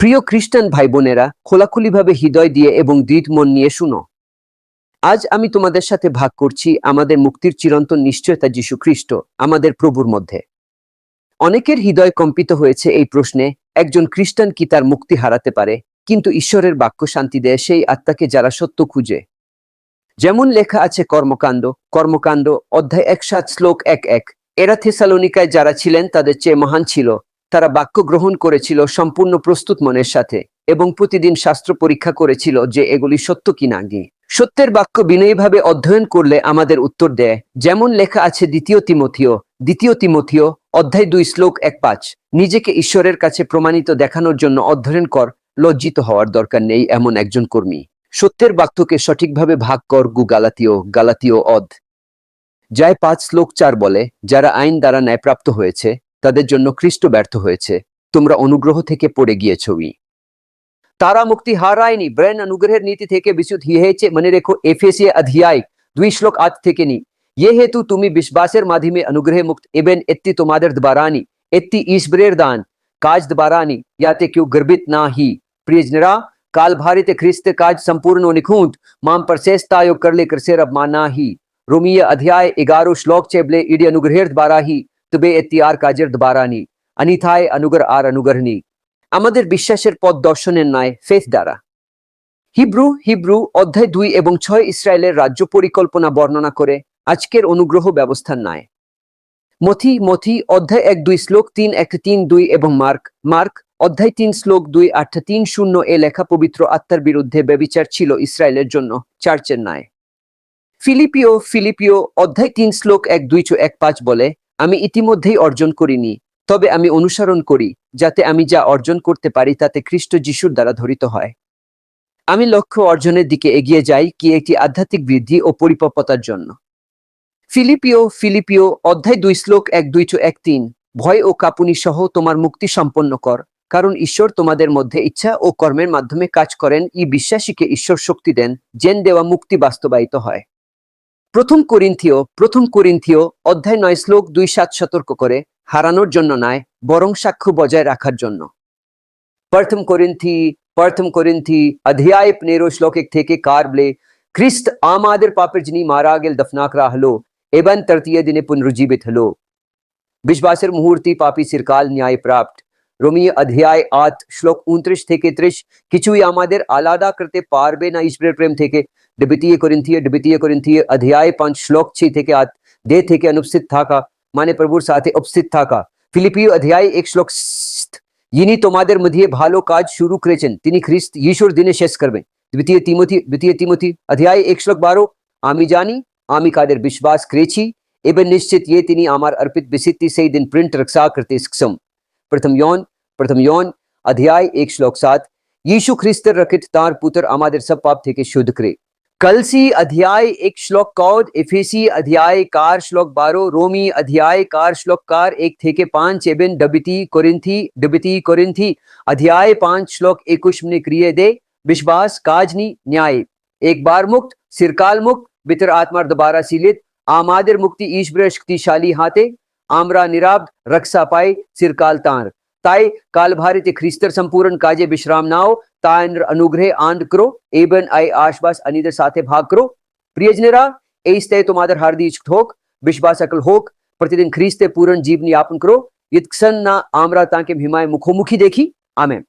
প্রিয় খ্রিস্টান ভাই বোনেরা খোলাখুলিভাবে হৃদয় দিয়ে এবং দৃঢ় মন নিয়ে শুনো। আজ আমি তোমাদের সাথে ভাগ করছি আমাদের মুক্তির চিরন্তন নিশ্চয়তা যীশু খ্রিস্ট, আমাদের প্রভুর মধ্যে। অনেকের হৃদয় কম্পিত হয়েছে এই প্রশ্নে, একজন খ্রিস্টান কি তার মুক্তি হারাতে পারে? কিন্তু ঈশ্বরের বাক্য শান্তি দেয় সেই আত্মাকে যারা সত্য খুঁজে। যেমন লেখা আছে কর্মকাণ্ড কর্মকাণ্ড অধ্যায় এক সাত শ্লোক এক এক। এরা থেসালোনিকায় যারা ছিলেন, তাদের চেয়ে মহান ছিল। তারা বাক্য গ্রহণ করেছিল সম্পূর্ণ প্রস্তুত মনের সাথে এবং প্রতিদিন শাস্ত্র পরীক্ষা করেছিল যে এগুলি সত্য কিনা গিয়ে সত্যের বাক্য বিনয়ীভাবে অধ্যয়ন করলে আমাদের উত্তর দেয়, যেমন লেখা আছে দ্বিতীয় তিমথিও দ্বিতীয় তিমথিও, অধ্যায় দুই, শ্লোক এক, পাঁচ। নিজেকে ঈশ্বরের কাছে প্রমাণিত দেখানোর জন্য অধ্যয়ন কর, লজ্জিত হওয়ার দরকার নেই এমন একজন কর্মী। সত্যের বাক্যকে সঠিকভাবে ভাগ কর, গু গালাতীয় গালাতীয় অধ। যায় পাঁচ, শ্লোক চার বলে, যারা আইন দ্বারা ন্যায়প্রাপ্ত হয়েছে তাদের জন্য খ্রিস্ট ব্যর্থ হয়েছে তোমরা অনুগ্রহ থেকে পড়ে গিয়েছই তারা মুক্তি হারায়নি ব্রেন অনুগ্রহের নীতি থেকে বিশুদ্ধ হয়েছে মনে রেখো এফএসিয়া অধ্যায় দুই শ্লোক আজ থেকে নি ये हेतु তুমি বিশ্বাসের মাধ্যমে অনুগ্রহে মুক্ত এবেন এত্তি তোমাদের দ্বারানি এত্তি ঈশ্বরের দান কাজ দ্বারানি ইয়াতে কেউ গর্বিত না হি প্রিয়জনরা কাল ভারিতে খ্রিস্ত কাজ संपूर्ण ও निखुंत माम पर शेषतायो करले करसेर अब माना ही रोमीय अध्याय एगारो श्लोक चेबले इडी अनुग्रहेर द्वारा ही তবে এতিয়ার কাজের দ্বারানি, অনিথায় অনুগ্রহ আর অনুগ্রহণী আমাদের বিশ্বাসের পথ দর্শনের ন্যায় ফেথ দ্বারা। হিব্রু হিব্রু অধ্যায় দুই এবং ছয় ইসরায়েলের রাজ্য পরিকল্পনা বর্ণনা করে, আজকের অনুগ্রহ ব্যবস্থার ন্যায়। মথি মথি অধ্যায় এক দুই শ্লোক তিন এক তিন দুই এবং মার্ক মার্ক অধ্যায় তিন শ্লোক দুই আট তিন শূন্য এ লেখা পবিত্র আত্মার বিরুদ্ধে ব্যবিচার ছিল ইসরায়েলের জন্য, চার্চের ন্যায়। ফিলিপিও ফিলিপিও অধ্যায় তিন শ্লোক এক দুই এক পাঁচ বলে আমি ইতিমধ্যেই অর্জন করিনি, তবে আমি অনুসরণ করি, যাতে আমি যা অর্জন করতে পারি তাতে খ্রিস্ট যিশুর দ্বারা ধরিত হয়। আমি লক্ষ্য অর্জনের দিকে এগিয়ে যাই কি একটি আধ্যাত্মিক বৃদ্ধি ও পরিপক্কতার জন্য। ফিলিপিও ফিলিপিও, অধ্যায় দুই, শ্লোক এক, দুই চো এক, তিন, ভয় ও কাপুনি সহ তোমার মুক্তি সম্পন্ন কর, কারণ ঈশ্বর তোমাদের মধ্যে ইচ্ছা ও কর্মের মাধ্যমে কাজ করেন, ই বিশ্বাসীকে ঈশ্বর শক্তি দেন জেন দেওয়া মুক্তি বাস্তবায়িত হয়। প্রথম করিন্থিও প্রথম করিন্থিও অধ্যায় নয় শ্লোক দুই সাত সতর্ক করে, হারানোর জন্য নয়, বরং সাক্ষ্য বজায় রাখার জন্য। প্রথম করিন্থি প্রথম করিন্থি, অধ্যায় পনেরো শ্লোক থেকে কার বলে খ্রিস্ট আমাদের পাপের যিনি মারা গেল দফনাকরা হলো এবং তৃতীয় দিনে পুনরুজ্জীবিত হলো। বিশ্বাসের মুহূর্তে পাপী চিরকাল ন্যায় প্রাপ্ত। রোমিও অধ্যায় আট শ্লোক উনত্রিশ থেকে ত্রিশ কিছুই আমাদের আলাদা করতে পারবে না ঈশ্বরের প্রেম থেকে ডিবিতিয়ে করিন্থিয়ে ডিবিতিয়ে করিন্থিয়ে অধ্যায় পাঁচ শ্লোক ছি থেকে আত দেহ থেকে অনুপস্থিত থাকা মানে প্রভুর সাথে উপস্থিত থাকা ফিলিপিও অধ্যায় এক শ্লোক যিনি তোমাদের মধ্যে ভালো কাজ শুরু করেছেন তিনি খ্রিস্ট ঈশ্বর দিনে শেষ করবেন দ্বিতীয় তিমথি দ্বিতীয় তিমথি অধ্যায় এক শ্লোক বারো আমি জানি আমি কাদের বিশ্বাস করেছি এবার নিশ্চিত ইয়ে তিনি আমার অর্পিত বিসিতি সেই দিন প্রিন্ট রক্ষা করতে সক্ষম प्रथम यौन प्रथम यौन, अध्याय एक श्लोक सात। यीशु ख्रिस्त रखित तार पुत्र आमादेर सब पाप थे के शुद्ध करे। कलसी अध्याय एक श्लोक कौद, एफेसी अध्याय कार श्लोक बारो, रोमी अध्याय कार श्लोक कार एक थे के पाँच, एबिन डबिती कोरिंथी डबिती कोरिंथी अध्याय पाँच श्लोक एकुश ने क्रिय दे, विश्वास, काजनी, न्याय। एक बार मुक्त, सिरकाल मुक्त, बितर आत्मा दोबारा सीलित, आमादेर मुक्ति ईश्वर शक्तिशाली हाथे आम्रा निराब्द रक्षा पाई सिरकाल तार ताई कालभारित ખ્રિસ્તર સંપૂર્ણ કાજે વિશ્રામ નાઓ તાયન્દ્ર અનુગ્રહે આંદ કરો એબન આઈ આશબાસ અનિદર સાથે ભાગ કરો પ્રિયજનેરા એસ્તે તમાદર હાર્દિક ઠોક વિશ્વાસ અકલ હોક પ્રતિદિન ખ્રિસ્તે પૂરણ જીવન યાપન કરો યત્ક્ષન ના આમરા તાકે ભીમાય મુખોમુખી દેખી આમેન